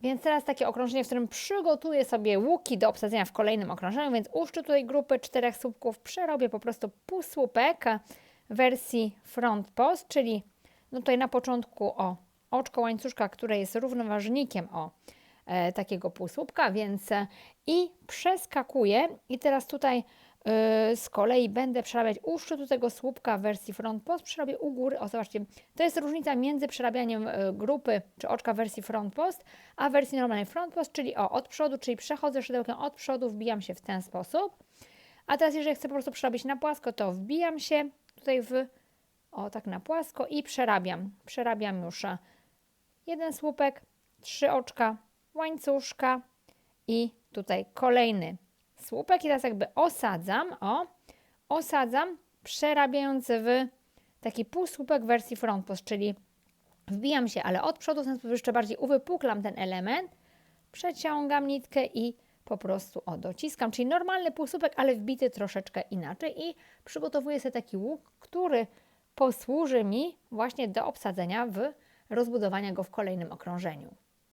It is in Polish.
Więc teraz takie okrążenie, w którym przygotuję sobie łuki do obsadzenia w kolejnym okrążeniu, więc uszczę tutaj grupy czterech słupków, przerobię po prostu półsłupek wersji front post, czyli no tutaj na początku o oczko łańcuszka, które jest równoważnikiem o e, takiego półsłupka, więc e, i przeskakuję i teraz tutaj z kolei będę przerabiać u szczytu tego słupka w wersji front post, przerobię u góry, o zobaczcie, to jest różnica między przerabianiem e, grupy czy oczka w wersji front post, a wersji normalnej front post, czyli o od przodu, czyli przechodzę szydełkiem od przodu, wbijam się w ten sposób, a teraz jeżeli chcę po prostu przerobić na płasko, to wbijam się tutaj w, o tak na płasko i przerabiam, przerabiam już e, jeden słupek, trzy oczka, łańcuszka i tutaj kolejny słupek i teraz jakby osadzam, o, osadzam, przerabiając w taki półsłupek wersji front post, czyli wbijam się, ale od przodu, w ten sposób jeszcze bardziej uwypuklam ten element, przeciągam nitkę i po prostu o, dociskam, czyli normalny półsłupek, ale wbity troszeczkę inaczej i przygotowuję sobie taki łuk, który posłuży mi właśnie do obsadzenia w rozbudowania go w kolejnym okrążeniu.